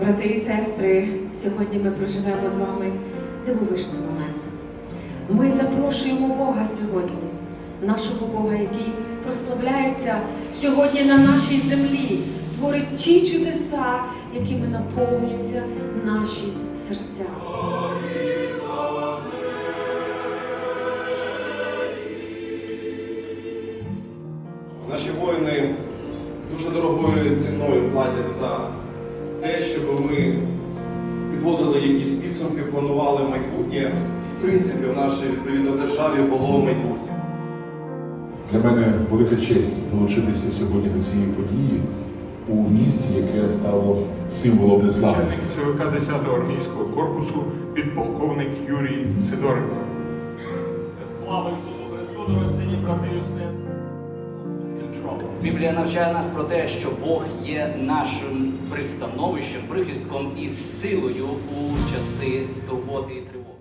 Брати і сестри, сьогодні ми проживемо з вами дивовижний момент. Ми запрошуємо Бога сьогодні, нашого Бога, який прославляється сьогодні на нашій землі, творить ті чудеса, якими наповнюються наші серця. Наші воїни дуже дорогою ціною платять за те, щоб ми підводили якісь підсумки, планували майбутнє. І, в принципі, в нашій відповідно державі було майбутнє. Для мене велика честь долучитися сьогодні до цієї події у місті, яке стало символом незламності. Начальник ЦВК 10-го армійського корпусу підполковник Юрій Сидоренко. Слава Ісусу Христу, дорогоцінні брати і сестри! Біблія навчає нас про те, що Бог є нашим пристановищем, прихистком і силою у часи турботи і тривоги.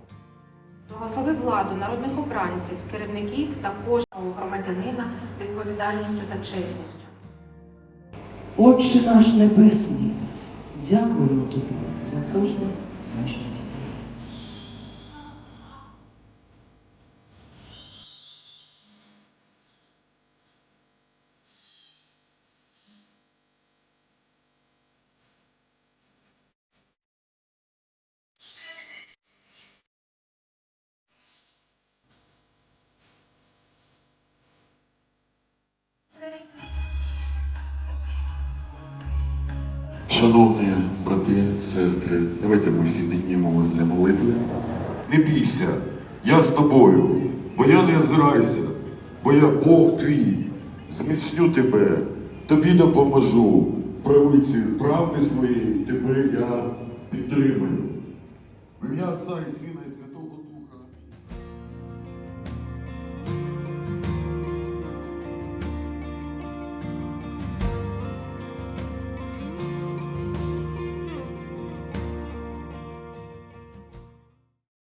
Благослови владу, народних обранців, керівників та кожного громадянина відповідальністю та чесністю. Отче наш Небесний, дякую тобі за кожне Шановні брати, сестри, давайте ми всі піднімемось для молитви. Не бійся, я з тобою, бо я не озирайся, бо я Бог твій, зміцню тебе, тобі допоможу. Правиці правди своєї тебе я підтримаю. В ім'я Отця і Сина і Святого